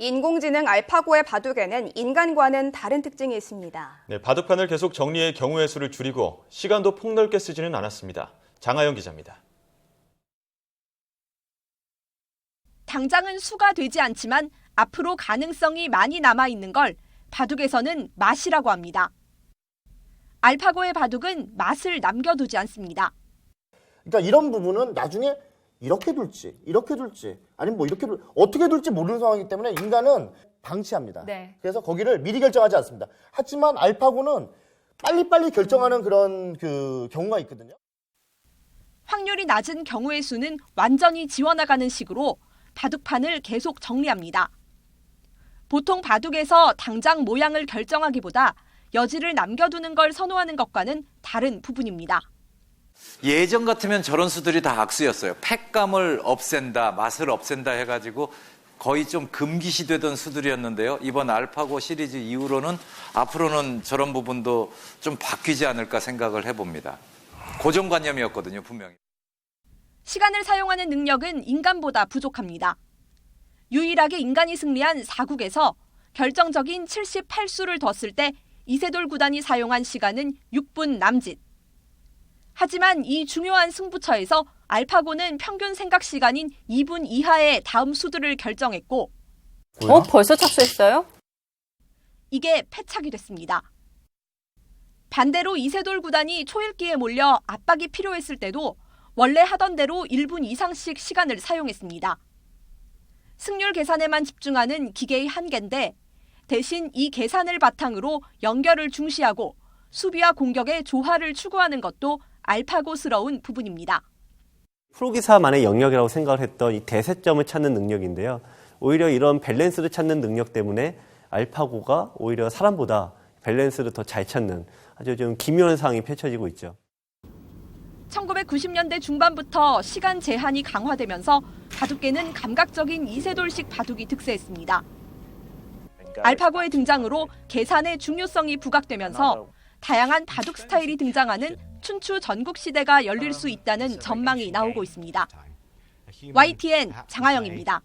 인공지능 알파고의 바둑에는 인간과는 다른 특징이 있습니다. 네, 바둑판을 계속 정리해 경우의 수를 줄이고 시간도 폭넓게 쓰지는 않았습니다. 장하영 기자입니다. 당장은 수가 되지 않지만 앞으로 가능성이 많이 남아 있는 걸 바둑에서는 맛이라고 합니다. 알파고의 바둑은 맛을 남겨두지 않습니다. 그러니까 이런 부분은 나중에 이렇게 둘지 이렇게 둘지 아니면 뭐 이렇게 둘 어떻게 둘지 모르는 상황이기 때문에 인간은 방치합니다. 네. 그래서 거기를 미리 결정하지 않습니다. 하지만 알파고는 빨리빨리 결정하는 그런 그 경우가 있거든요. 확률이 낮은 경우의 수는 완전히 지워나가는 식으로 바둑판을 계속 정리합니다. 보통 바둑에서 당장 모양을 결정하기보다 여지를 남겨두는 걸 선호하는 것과는 다른 부분입니다. 예전 같으면 저런 수들이 다 악수였어요. 팩감을 없앤다, 맛을 없앤다 해가지고 거의 좀 금기시 되던 수들이었는데요. 이번 알파고 시리즈 이후로는 앞으로는 저런 부분도 좀 바뀌지 않을까 생각을 해봅니다. 고정관념이었거든요, 분명히. 시간을 사용하는 능력은 인간보다 부족합니다. 유일하게 인간이 승리한 4국에서 결정적인 78수를 뒀을 때 이세돌 구단이 사용한 시간은 6분 남짓. 하지만 이 중요한 승부처에서 알파고는 평균 생각 시간인 2분 이하의 다음 수들을 결정했고 어, 벌써 착수했어요? 이게 패착이 됐습니다. 반대로 이세돌 구단이 초읽기에 몰려 압박이 필요했을 때도 원래 하던 대로 1분 이상씩 시간을 사용했습니다. 승률 계산에만 집중하는 기계의 한계인데 대신 이 계산을 바탕으로 연결을 중시하고 수비와 공격의 조화를 추구하는 것도 알파고스러운 부분입니다. 프로기사만의 영역이라고 생각을 했던 이 대세점을 찾는 능력인데요. 오히려 이런 밸런스를 찾는 능력 때문에 알파고가 오히려 사람보다 밸런스를 더 잘 찾는 아주 좀 기묘한 상황이 펼쳐지고 있죠. 1990년대 중반부터 시간 제한이 강화되면서 바둑계는 감각적인 이세돌식 바둑이 득세했습니다. 알파고의 등장으로 계산의 중요성이 부각되면서 다양한 바둑 스타일이 등장하는 춘추 전국 시대가 열릴 수 있다는 전망이 나오고 있습니다. YTN 장하영입니다.